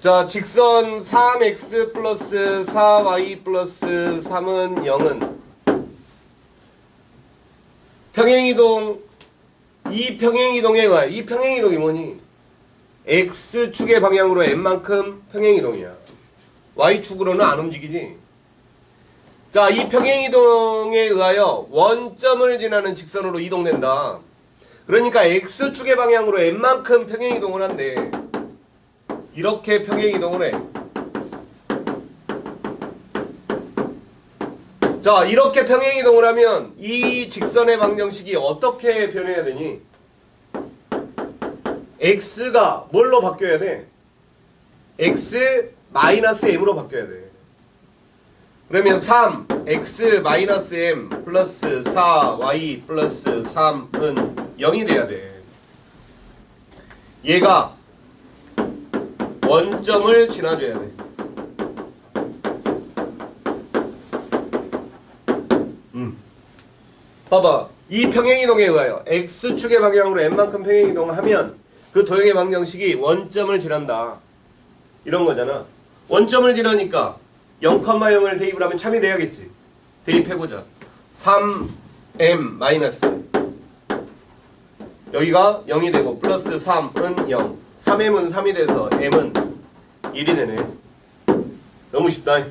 자, 직선 3x 플러스 4y 플러스 3은 0은 평행이동 이 평행이동에 의하여 이 평행이동이 뭐니? x축의 방향으로 n만큼 평행이동이야. y축으로는 안 움직이지. 자, 이 평행이동에 의하여 원점을 지나는 직선으로 이동된다. 그러니까 x축의 방향으로 n만큼 평행이동을 한대. 이렇게 평행이동을 해. 자, 이렇게 평행이동을 하면 이 직선의 방정식이 어떻게 변해야 되니? x가 뭘로 바뀌어야 돼? x 마이너스 m으로 바뀌어야 돼. 그러면 3 x 마이너스 m 플러스 4 y 플러스 3은 0이 돼야 돼. 얘가 원점을 지나줘야 돼. 음. 봐봐. 이 평행이동에 의하여 x축의 방향으로 n만큼 평행이동을 하면 그 도형의 방정식이 원점을 지난다. 이런 거잖아. 원점을 지나니까 0,0을 대입을 하면 참이 돼야겠지. 대입해보자. 3m 마이너스 여기가 0이 되고 플러스 3은 0 3m은 3이 돼서 m은 1이 되네. 너무 쉽다.